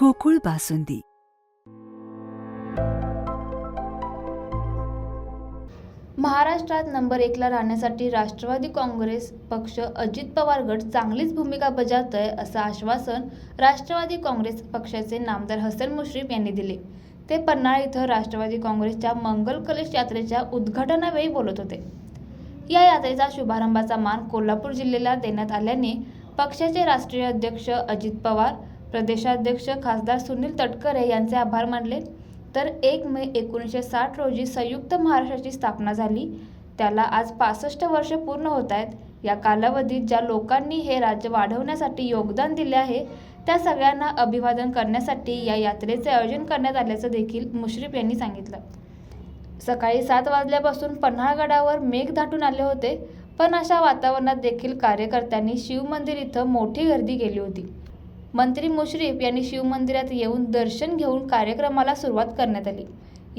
गोकुळ बासुंदी महाराष्ट्रात नंबर एकला राहण्यासाठी राष्ट्रवादी काँग्रेस पक्ष अजित पवार गट चांगलीच भूमिका बजावतोय असं आश्वासन राष्ट्रवादी काँग्रेस पक्षाचे नामदार हसन मुश्रीफ यांनी दिले. ते पन्हाळा इथं राष्ट्रवादी काँग्रेसच्या मंगल कलश यात्रेच्या उद्घाटनावेळी बोलत होते. या यात्रेचा शुभारंभाचा मान कोल्हापूर जिल्ह्याला देण्यात आल्याने पक्षाचे राष्ट्रीय अध्यक्ष अजित पवार प्रदेशाध्यक्ष खासदार सुनील तटकरे यांचे आभार मानले. तर एक मे एकोणीसशे साठ रोजी संयुक्त महाराष्ट्राची स्थापना झाली. त्याला आज पासष्ट वर्ष पूर्ण होत आहेत. या कालावधीत ज्या लोकांनी हे राज्य वाढवण्यासाठी योगदान दिले आहे त्या सगळ्यांना अभिवादन करण्यासाठी या यात्रेचे आयोजन करण्यात आल्याचं देखील मुश्रीफ यांनी सांगितलं. सकाळी सात वाजल्यापासून पन्हाळगडावर मेघ दाटून आले होते पण अशा वातावरणात देखील कार्यकर्त्यांनी शिवमंदिर इथं मोठी गर्दी केली होती. मंत्री मुश्रीफ यांनी शिवमंदिरात येऊन दर्शन घेऊन कार्यक्रमाला सुरुवात करण्यात आली.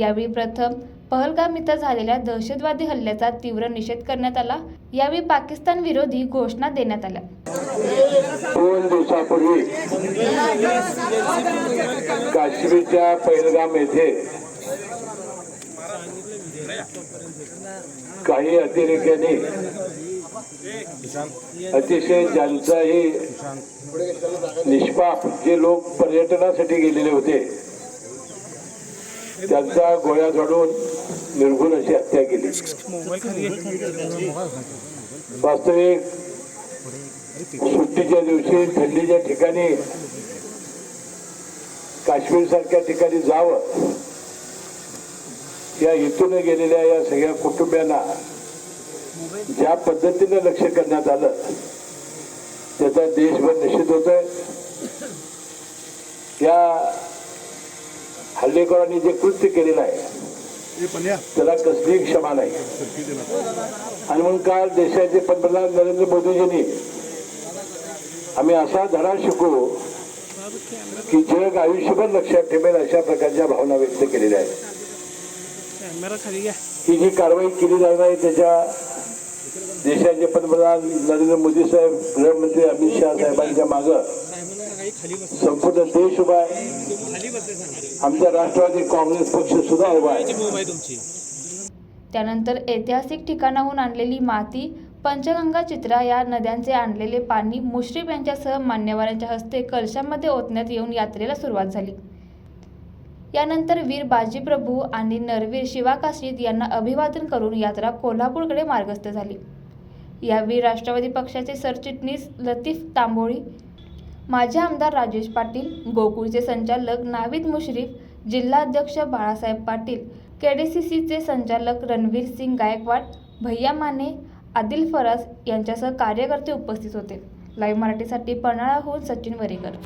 यावेळी प्रथम पहलगाम इथं झालेल्या दहशतवादी हल्ल्याचा तीव्र निषेध करण्यात आला. यावेळी पाकिस्तान विरोधी घोषणा देण्यात आल्या. दोन दिवसापूर्वी काश्मीरच्या पहलगाम येथे काही अतिरेक्यांनी अतिशय ज्यांचाही निष्पाप जे लोक पर्यटनासाठी गेलेले होते त्यांचा गोळ्या झाडून निर्गुण अशी हत्या केली. वास्तविक सुट्टीच्या दिवशी थंडीच्या ठिकाणी काश्मीर सारख्या ठिकाणी जावं या हेतूने गेलेल्या या सगळ्या कुटुंबियांना ज्या पद्धतीने लक्ष करण्यात आलं त्याचा देशभर निश्चित होतोय. या हल्लेखोरांनी जे कृत्य केलेलं आहे त्याला कसली क्षमा नाही. आणि म्हणून काल देशाचे पंतप्रधान नरेंद्र मोदीजींनी आम्ही असा धडा शिकू की जग आयुष्यभर लक्षात ठेवेल अशा प्रकारच्या भावना व्यक्त केलेल्या आहेत. ही जी कारवाई केली जाणार आहे त्याच्या देशाचे पंतप्रधान नरेंद्र मोदी साहेब गृहमंत्री अमित शहा साहेबांच्या मागं संपूर्ण देश उभा आहे. आमचा राष्ट्रवादी काँग्रेस पक्ष सुद्धा उभा आहे. त्यानंतर ऐतिहासिक ठिकाणाहून आणलेली माती पंचगंगा चित्रा या नद्यांचे आणलेले पाणी मुश्रीफ यांच्यासह मान्यवरांच्या हस्ते कलशामध्ये ओतण्यात येऊन यात्रेला सुरुवात झाली. यानंतर वीर बाजीप्रभू आणि नरवीर शिवाकाशीत यांना अभिवादन करून यात्रा कोल्हापूरकडे मार्गस्थ झाली. यावेळी राष्ट्रवादी पक्षाचे सरचिटणीस लतीफ तांबोळी माजी आमदार राजेश पाटील गोकुळचे संचालक नाविद मुश्रीफ जिल्हाध्यक्ष बाळासाहेब पाटील केडीसीसीचे संचालक रणवीर सिंग गायकवाड भैया माने आदिल फरास यांच्यासह कार्यकर्ते उपस्थित होते. लाईव्ह मराठीसाठी पन्हाळाहून सचिन वरेकर.